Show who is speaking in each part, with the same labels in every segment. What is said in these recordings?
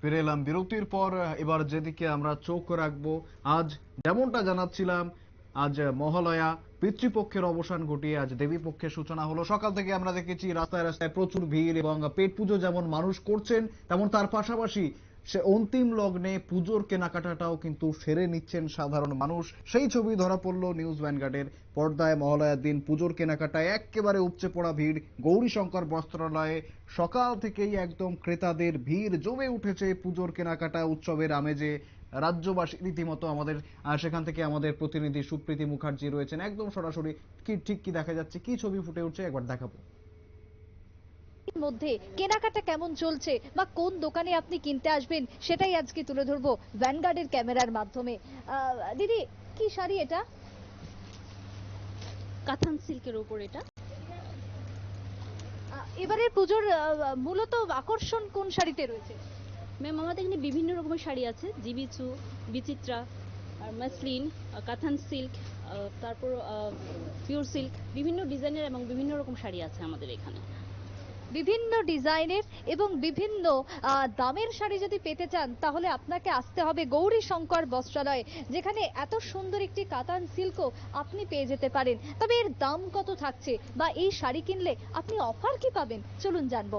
Speaker 1: ফিরে এলাম বিরতির পর এবার যেদিকে আমরা চোখ রাখব, আজ যেমনটা জানাচ্ছিলাম, আজ মহালয়া, পিতৃপক্ষের অবসান ঘটিয়ে আজ দেবী পক্ষের সূচনা হলো। সকাল থেকে আমরা দেখেছি রাস্তায় রাস্তায় প্রচুর ভিড় এবং পেট পুজো যেমন মানুষ করছেন, তেমন তার পাশাপাশি সে অন্তিম লগ্নে পুজোর কেনাকাটাটাও কিন্তু সেরে নিচ্ছেন সাধারণ মানুষ। সেই ছবি ধরা পড়ল নিউজ ভ্যানগার্ডের। পর্দায় মহালয়ার দিন পুজোর কেনাকাটায় একেবারে উপচে পড়া ভিড় গৌরীশঙ্কর বস্ত্রালয়ে। সকাল থেকেই একদম ক্রেতাদের ভিড় জমে উঠেছে পুজোর কেনাকাটা উৎসবের আমেজে। রাজ্যবাসী রীতিমতো আমাদের সেখান থেকে আমাদের প্রতিনিধি সুপ্রীতি মুখার্জি রয়েছেন। একদম সরাসরি কি, ঠিক কি দেখা যাচ্ছে? কি ছবি ফুটে উঠছে? একবার দেখাবো।
Speaker 2: মধ্যে কেনাকাটা কেমন চলছে বা কোন দোকানে আপনি কিনতে আসবেন সেটাই আজকে তুলে ধরবো ভ্যানগার্ডের ক্যামেরার মাধ্যমে। দিদি কি শাড়ি এটা?
Speaker 3: কাথান সিল্কের উপর এটা।
Speaker 2: আহ, এবারের পুজোর মূলত আকর্ষণ কোন শাড়িতে রয়েছে?
Speaker 3: ম্যাম আমাদের এখানে বিভিন্ন রকমের শাড়ি আছে। জিবিচু বিচিত্রা আর মাসলিন কাথান সিল্ক তারপর পিওর সিল্ক বিভিন্ন ডিজাইনের এবং বিভিন্ন রকম শাড়ি আছে আমাদের এখানে।
Speaker 2: বিভিন্ন ডিজাইনের এবং বিভিন্ন দামের শাড়ি যদি পেতে চান, তাহলে আপনাকে আসতে হবে গৌরী শঙ্কর বস্ত্রালয়ে, যেখানে এত সুন্দর একটি কাতান সিল্কও আপনি পেয়ে যেতে পারেন। তবে এর দাম কত থাকছে বা এই শাড়ি কিনলে আপনি অফার কি পাবেন? চলুন জানব।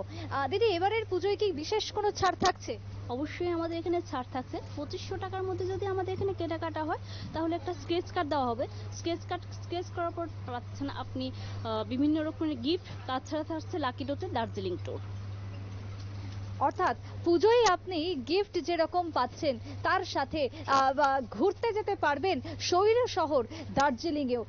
Speaker 2: দিদি, এবারের পুজোয় কি বিশেষ কোনো ছাড় থাকছে?
Speaker 3: অবশ্যই আমাদের এখানে ছাড় থাকছে। পঁচিশশো টাকার মধ্যে যদি আমাদের এখানে কেনাকাটা হয়, তাহলে একটা স্কেচ কার্ড দেওয়া হবে। স্কেচ কার্ড স্কেচ করার পর পাচ্ছেন আপনি বিভিন্ন রকমের গিফট তাছাড়া থাকছে লাকি ডোতে দার্জিলিং টোর
Speaker 2: অর্থাৎ পুজোয় আপনি গিফট যেরকম পাচ্ছেন, তার সাথে ঘুরতে যেতে পারবেন শৈর শহর দার্জিলিংয়েও।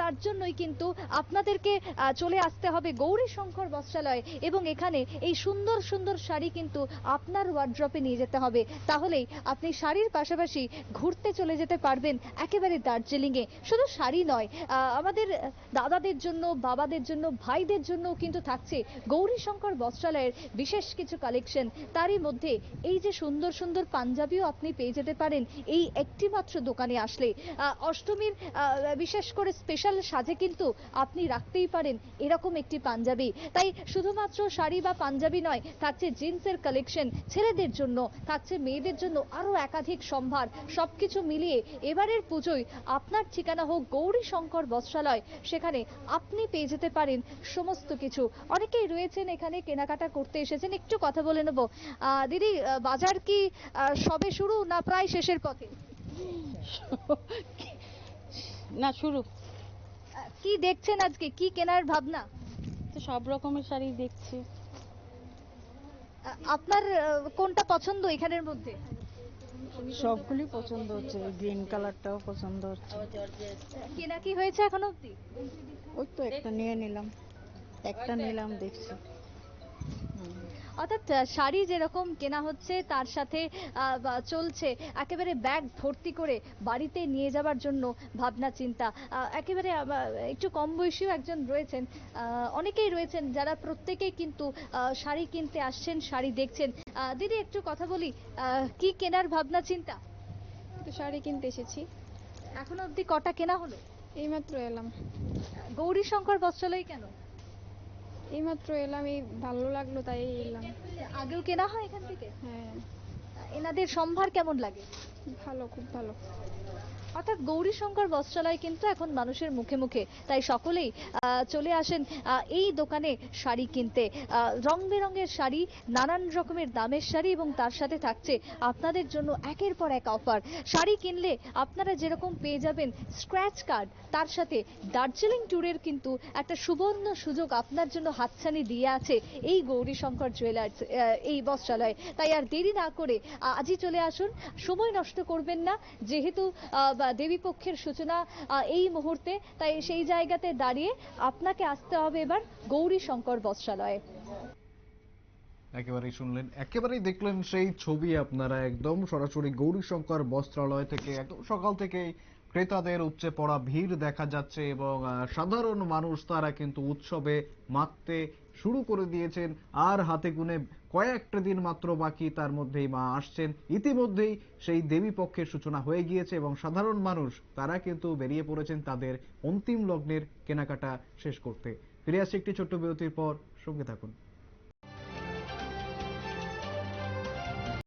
Speaker 2: তার জন্যই কিন্তু আপনাদেরকে চলে আসতে হবে গৌরী শঙ্কর বস্ত্রালয় এবং এখানে এই সুন্দর সুন্দর শাড়ি কিন্তু আপনার ওয়ার্ড্রপে নিয়ে যেতে হবে। তাহলেই আপনি শাড়ির পাশাপাশি ঘুরতে চলে যেতে পারবেন একেবারে দার্জিলিংয়ে। শুধু শাড়ি নয় আমাদের দাদাদের জন্য, বাবাদের জন্য, ভাইদের জন্যও কিন্তু থাকছে গৌরী শঙ্কর বস্ত্রালয়ের বিশেষ কিছু কালেকশন তারই মধ্যে এই যে সুন্দর সুন্দর পাঞ্জাবিও আপনি পেয়ে যেতে পারেন এই একটি মাত্র দোকানে আসলে। অষ্টমীর বিশেষ করে স্পেশাল সাজে কিন্তু আপনি রাখতেই পারেন এরকম একটি পাঞ্জাবি। তাই শুধুমাত্র শাড়ি বা পাঞ্জাবি নয়, থাকছে জিন্সের কালেকশন ছেলেদের জন্য, থাকছে মেয়েদের জন্য আরও একাধিক সম্ভার, সবকিছু মিলিয়ে এবারের পুজোয় আপনার ঠিকানা হোক গৌরী শঙ্কর বস্ত্রালয়, সেখানে আপনি পেয়ে যেতে পারেন সমস্ত কিছু। অনেকেই রয়েছেন এখানে, কেনাকাটা করতে এসেছেন, একটু কথা বলে নেব। আহ, দিদি বাজার কি সবে শুরু না প্রায় শেষের পথে?
Speaker 4: না শুরু।
Speaker 2: কি দেখছেন আজকে? কি কেনার ভাবনা?
Speaker 4: তো সব রকমের শাড়ি দেখছি।
Speaker 2: আপনার কোনটা পছন্দ এখানের মধ্যে?
Speaker 4: সবগুলি পছন্দ হচ্ছে। গ্রিন কালারটাও পছন্দ হচ্ছে।
Speaker 2: কেনা কি হয়েছে এখনও অব্দি
Speaker 4: ওই তো একটা নিয়ে নিলাম। একটা নিলাম দেখছি।
Speaker 2: অর্থাৎ শাড়ি যেরকম কেনা হচ্ছে তার সাথে চলছে একেবারে ব্যাগ ভর্তি করে বাড়িতে নিয়ে যাবার জন্য ভাবনা চিন্তা একেবারে একটু কম বয়সীও একজন রয়েছেন অনেকেই রয়েছেন যারা প্রত্যেকেই কিন্তু শাড়ি কিনতে আসছেন শাড়ি দেখছেন। দিদি একটু কথা বলি কি কেনার ভাবনা চিন্তা?
Speaker 5: তো শাড়ি কিনতে এসেছি।
Speaker 2: এখনও অবধি কটা কেনা হলো?
Speaker 5: এইমাত্র এলাম।
Speaker 2: গৌরী শঙ্কর বস্ত্রালয় কেন?
Speaker 5: এইমাত্র এলাম এই ভালো লাগল তাই এলাম।
Speaker 2: আগেও কেনা হয় এখান থেকে?
Speaker 5: হ্যাঁ।
Speaker 2: এনাদের সম্ভার কেমন লাগে?
Speaker 5: ভালো খুব ভালো।
Speaker 2: অর্থাৎ গৌরীশঙ্কর বস্ত্রালয় কিন্তু এখন মানুষের মুখে মুখে। তাই সকলেই চলে আসেন এই দোকানে শাড়ি কিনতে। রং বেরঙের শাড়ি নানান রকমের দামের শাড়ি এবং তার সাথে থাকছে আপনাদের জন্য একের পর এক অফার। শাড়ি কিনলে আপনারা যেরকম পেয়ে যাবেন স্ক্র্যাচ কার্ড তার সাথে দার্জিলিং ট্যুরের কিন্তু একটা সুবর্ণ সুযোগ আপনার জন্য হাতছানি দিয়ে আছে এই গৌরীশঙ্কর জুয়েলার্স এই বস্ত্রালয়। তাই আর দেরি না করে আজই চলে আসুন। সময় নষ্ট করবেন না। যেহেতু আহ, বা দেবী পক্ষের সূচনা এই মুহূর্তে তাই সেই জায়গাতে দাঁড়িয়ে আপনাকে আসতে হবে এবার গৌরী শঙ্কর বস্ত্রালয়ে।
Speaker 1: একেবারেই শুনলেন একেবারেই দেখলেন সেই ছবি আপনারা একদম সরাসরি গৌরীশঙ্কর বস্ত্রালয় থেকে একদম সকাল থেকেই ক্রেতাদের উপচে পড়া ভিড় দেখা যাচ্ছে এবং সাধারণ মানুষ তারা কিন্তু উৎসবে মাততে শুরু করে দিয়েছেন। আর হাতে গুনে কয়েকটা দিন মাত্র বাকি, তার মধ্যেই মা আসছেন। ইতিমধ্যেই সেই দেবী পক্ষের সূচনা হয়ে গিয়েছে এবং সাধারণ মানুষ, তারা কিন্তু বেরিয়ে পড়েছেন তাদের অন্তিম লগ্নের কেনাকাটা শেষ করতে। ফিরে আসছে একটি ছোট্ট বিরতির পর। সঙ্গে থাকুন।